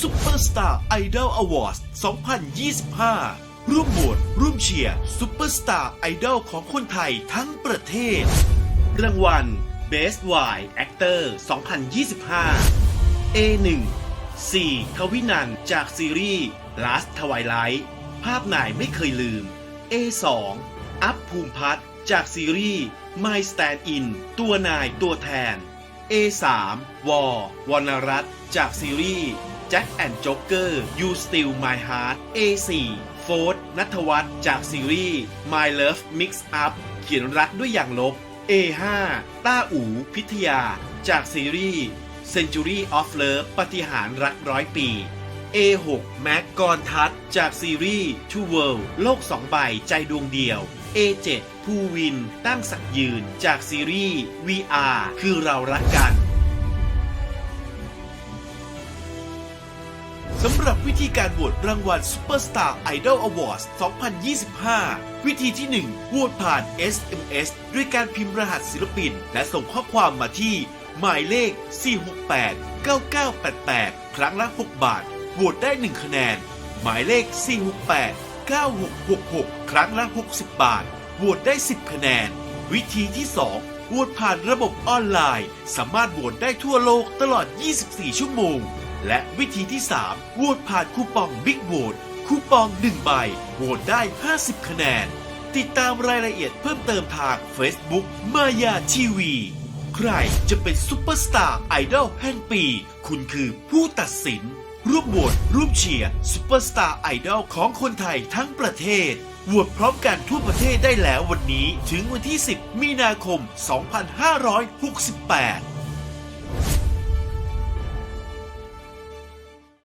Superstar Idol Awards 2025 ร่วมโหวตร่วมเชียร์ Superstar Idol ของคนไทยทั้งประเทศ รางวัล Best Y Actor 2025 A1 4 ทวินันท์จากซีรีส์ Last Twilight ภาพนายไม่เคยลืม A2 อัพภูมิพัฒน์จากซีรีส์ My Stand In ตัวนายตัวแทน A3 วอวรรณรัตน์จากซีรีส์ Jack and Joker You Still My Heart A4 โฟร์นัทวัฒน์จากซีรีส์ My Love Mix Up เขียนรักด้วยอย่างลบ A5 ต้าอูพิทยา จากซีรีส์ Century of Love ปฏิหารรักร้อยปี A6 แม็กกรทัศจากซีรีส์ Two World โลกสองใบใจดวงเดียว A7 ภูวิน ตั้งสักยืน จากซีรีส์ VR คือเรารักกัน สำหรับวิธีการโหวตรางวัล Superstar Idol Awards 2025 วิธีที่ 1 โหวตผ่าน SMS ด้วยการพิมพ์รหัสศิลปิน และส่งข้อความมาที่ หมายเลข 468 9988 ครั้งละ 6 บาท โหวตได้ 1 คะแนน หมายเลข 468 9666 ครั้งละ 60 บาท โหวตได้ 10 คะแนน วิธีที่ 2 โหวตผ่านระบบออนไลน์ สามารถโหวตได้ทั่วโลกตลอด 24 ชั่วโมง และวิธีที่ 3โหวตผ่านคูปองบิ๊กโหวตคูปอง 1 ใบโหวตได้ 50 คะแนน ติดตามรายละเอียดเพิ่มเติมทาง Facebook มายาทีวีใครจะเป็นซุปเปอร์สตาร์ไอดอลแห่งปี คุณคือผู้ตัดสิน ร่วมโหวตร่วมเชียร์ซุปเปอร์สตาร์ไอดอลของคนไทยทั้งประเทศโหวตพร้อมกันทั่วประเทศได้แล้ววันนี้ถึงวันที่ 10 มีนาคม 2568